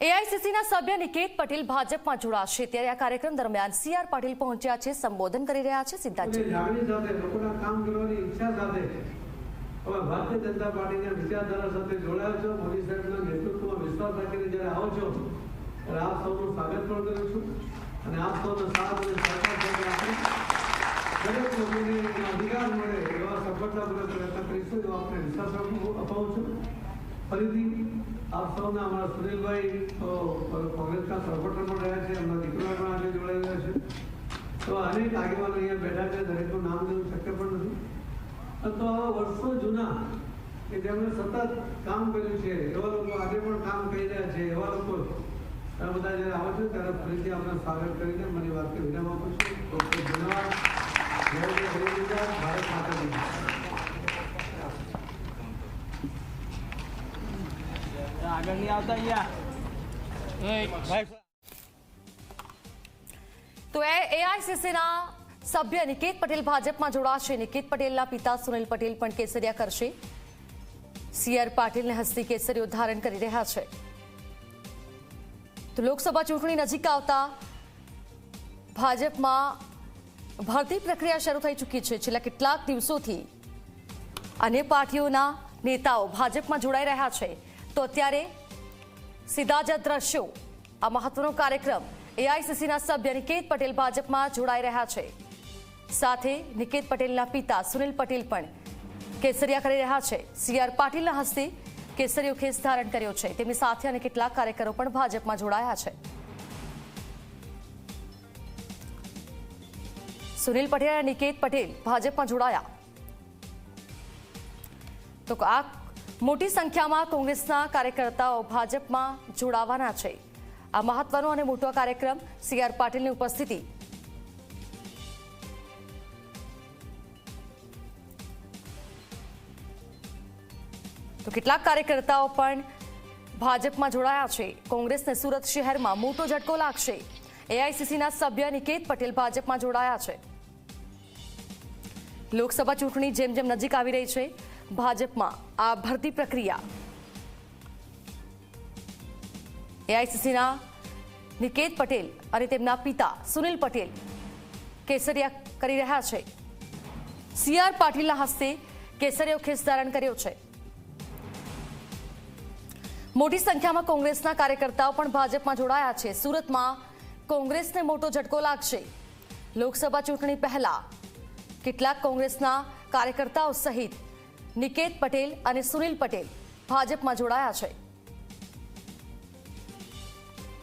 એઆઈસીસીના સભ્ય નિકેત પટેલ ભાજપમાં જોડાશે ત્યારે આ કાર્યક્રમ દરમિયાન સીઆર પાટીલ પહોંચ્યા છે સંબોધન કરી રહ્યા છે સિદ્ધાર્થ લોકોની લાગણી સાથે લોકોના કામ કરવાની ઈચ્છા સાથે હવે ભારતીય જનતા પાર્ટીના વિચારધારા સાથે જોડાયો છો. મોદી સાહેબના નેતૃત્વમાં વિશ્વાસ રાખીને જ્યારે આવો છો ત્યારે આપ સૌનું સ્વાગત પણ કરું છું અને આપ સૌનો સાથ અને સહકાર સાથે દરેક લોકોને અધિકાર મળે એવા સફળતાપૂર્વક પ્રયત્ન કરીશું એવો આપણે વિશ્વાસ અપાવું છું. ફરીથી આપ સૌના અમારા સુનિલભાઈ તો કોંગ્રેસના સપોર્ટર પણ રહ્યા છે અમારા દીકરા પણ આજે જોડાઈ રહ્યા છે. તો અનેક આગેવાનો અહીંયા બેઠા છે, દરેકનું નામ લેવું શક્ય પણ નથી. તો આવા વર્ષો જૂના કે જેમણે સતત કામ કર્યું છે, એવા લોકો આજે પણ કામ કરી રહ્યા છે, એવા લોકો તમે બધા જ્યારે આવો છો ત્યારે ફરીથી આપણે સ્વાગત કરીને મને વાત વિરામ આપું છું. ધન્યવાદ. ભારત માતા કી આગળ નહીં આવતા અહીંયા. તો એ એઆઈસીસીના સભ્ય નિકેત પટેલ ભાજપમાં જોડાશે નિકેત પટેલના પિતા સુનિલ પટેલ પણ કેસરિયા કરશે. સીઆર પાટીલને હસ્તી કેસરીઓ ધારણ કરી રહ્યા છે. તો લોકસભા ચૂંટણી નજીક આવતા ભાજપમાં ભરતી પ્રક્રિયા શરૂ થઈ ચૂકી છે. છેલ્લા કેટલાક દિવસોથી અન્ય પાર્ટીઓના નેતાઓ ભાજપમાં જોડાઈ રહ્યા છે. તો અત્યારે સીધા જ દ્રશ્યો આ મહત્વનો કાર્યક્રમ એઆઈસીસીના સભ્ય નિકેત પટેલ ભાજપમાં જોડાઈ રહ્યા છે. સાથે નિકેત પટેલના પિતા સુનિલ પટેલ પણ કેસરિયા કરી રહ્યા છે. સીઆર પાટીલના હસ્તે કેસરીયો ખેસ ધારણ કર્યો છે. તેમની સાથે અને કેટલાક કાર્યકરો પણ ભાજપમાં જોડાયા છે. સુનિલ પટેલ અને નિકેત પટેલ ભાજપમાં જોડાયા. તો આ મોટી સંખ્યામાં કોંગ્રેસના કાર્યકર્તાઓ ભાજપમાં જોડાવાના છે. આ મહત્વનો અને મોટો કાર્યક્રમ સી આર પાટીલની ઉપસ્થિતિ. તો કેટલાક કાર્યકર્તાઓ પણ ભાજપમાં જોડાયા છે. કોંગ્રેસને સુરત શહેરમાં મોટો ઝટકો લાગશે. એઆઈસીસીના સભ્ય નિકેત પટેલ ભાજપમાં જોડાયા છે. લોકસભા ચૂંટણી જેમ જેમ નજીક આવી રહી છે ભાજપમાં આ ભરતી પ્રક્રિયા. એઆઈસીસીના નિકેત પટેલ અને તેમના પિતા સુનિલ પટેલ કેસરિયા કરી રહ્યા છે. સીઆર પાટીલના હસ્તે કેસરિયો ખેસ ધારણ કર્યો છે. મોટી સંખ્યામાં કોંગ્રેસના કાર્યકર્તાઓ પણ ભાજપમાં જોડાયા છે. સુરતમાં કોંગ્રેસને મોટો ઝટકો લાગશે. લોકસભા ચૂંટણી પહેલા કેટલાક કોંગ્રેસના કાર્યકર્તાઓ સહિત નિકેત પટેલ અને સુનિલ પટેલ ભાજપમાં જોડાયા છે.